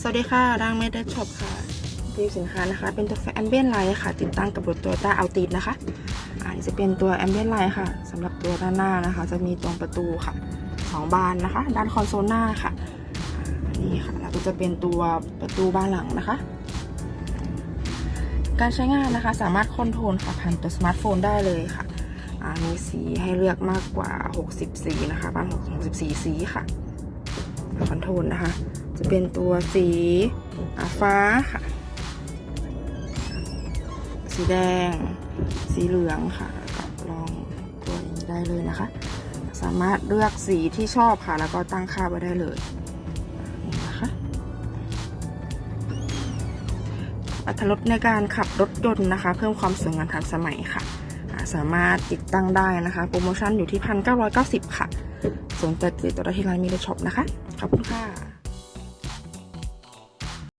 สวัสดีค่ะดังเมดช็อปค่ะรีวิวสินค้านะคะ เป็นตัวแอมเบียนไลท์ค่ะ ติดตั้งกับรถตัวต้าเอาติดนะคะอันนี้จะเป็นตัวแอมเบียนไลท์ค่ะสำหรับตัวด้านหน้านะคะ จะมีตรงประตูค่ะสองบานนะคะ ด้านคอนโซลหน้าค่ะอ่านี่ค่ะแล้วก็จะเป็นตัวประตูบานหลังนะคะ การใช้งานนะคะสามารถคอนโทรลค่ะผ่านตัวสมาร์ทโฟนได้เลยค่ะมีสีให้เลือกมากกว่า 60 สีนะคะประมาณ64 สีค่ะ คอนโทรลนะคะ จะเป็นตัวสีฟ้าค่ะ สีแดง สีเหลืองค่ะก็ลองตัวนี้ได้เลยนะคะ สามารถเลือกสีที่ชอบค่ะ แล้วก็ตั้งค่าไว้ได้เลยนะคะอัตรถรสในการขับรถยนต์นะคะ เพิ่มความสวยงามทันสมัยค่ะ สามารถติดตั้งได้นะคะ โปรโมชั่นอยู่ที่ 1,990 ค่ะ สนใจติดต่อได้ที่ไลน์มีเดช็อปนะคะ ขอบคุณค่ะ